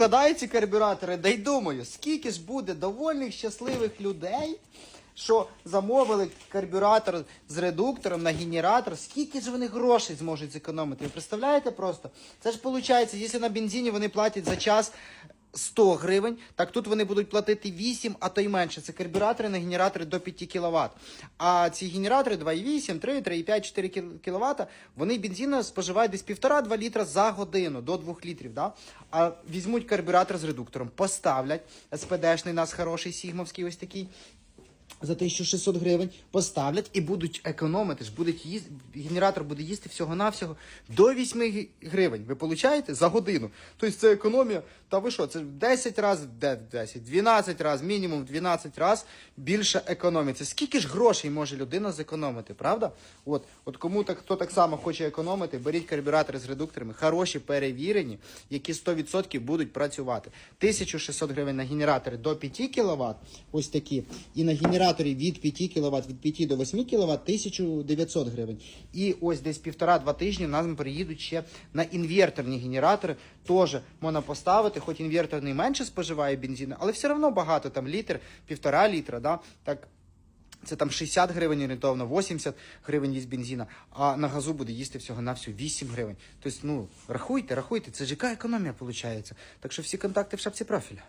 Складаю карбюратори, да й думаю, скільки ж буде довольних щасливих людей, що замовили карбюратор з редуктором на генератор, скільки ж вони грошей зможуть зекономити. Ви представляєте просто? Це ж виходить, якщо на бензині вони платять за час 100 гривень, так тут вони будуть платити 8, а то й менше. Це карбюратори на генератори до 5 кВт. А ці генератори 2,8, 3, 3,5, 4 кВт, вони бензину споживають десь 1,5-2 літра за годину до 2 літрів. Да? А візьмуть карбюратор з редуктором, поставлять, СПДшний у нас хороший сігмовський ось такий, за 1600 гривень поставлять і будуть економити. ж Будуть їз... Генератор буде їсти всього-навсього до 8 гривень. Ви получаєте за годину. Тобто це економія. Та ви що, це 10 разів, 10, 12 разів, мінімум 12 разів більше економиться. Скільки ж грошей може людина зекономити, правда? От, от кому так, хто так само хоче економити, беріть карбюратори з редукторами, хороші, перевірені, які 100% будуть працювати. 1600 гривень на генератори до 5 кВт, ось такі. І на генераторі від 5 кВт, від 5 до 8 кВт 1900 гривень. І ось десь півтора-два тижні в нас приїдуть ще на інверторні генератори. Теж можна поставити, хоч інверторний менше споживає бензину, але все одно багато, там літр, півтора літра, да? так це там 60 гривень орієнтовно, 80 гривень їсть бензина, а на газу буде їсти всього на всю 8 гривень. Тобто, ну, рахуйте, рахуйте, це ж яка економія виходить. Так що всі контакти в шапці профіля.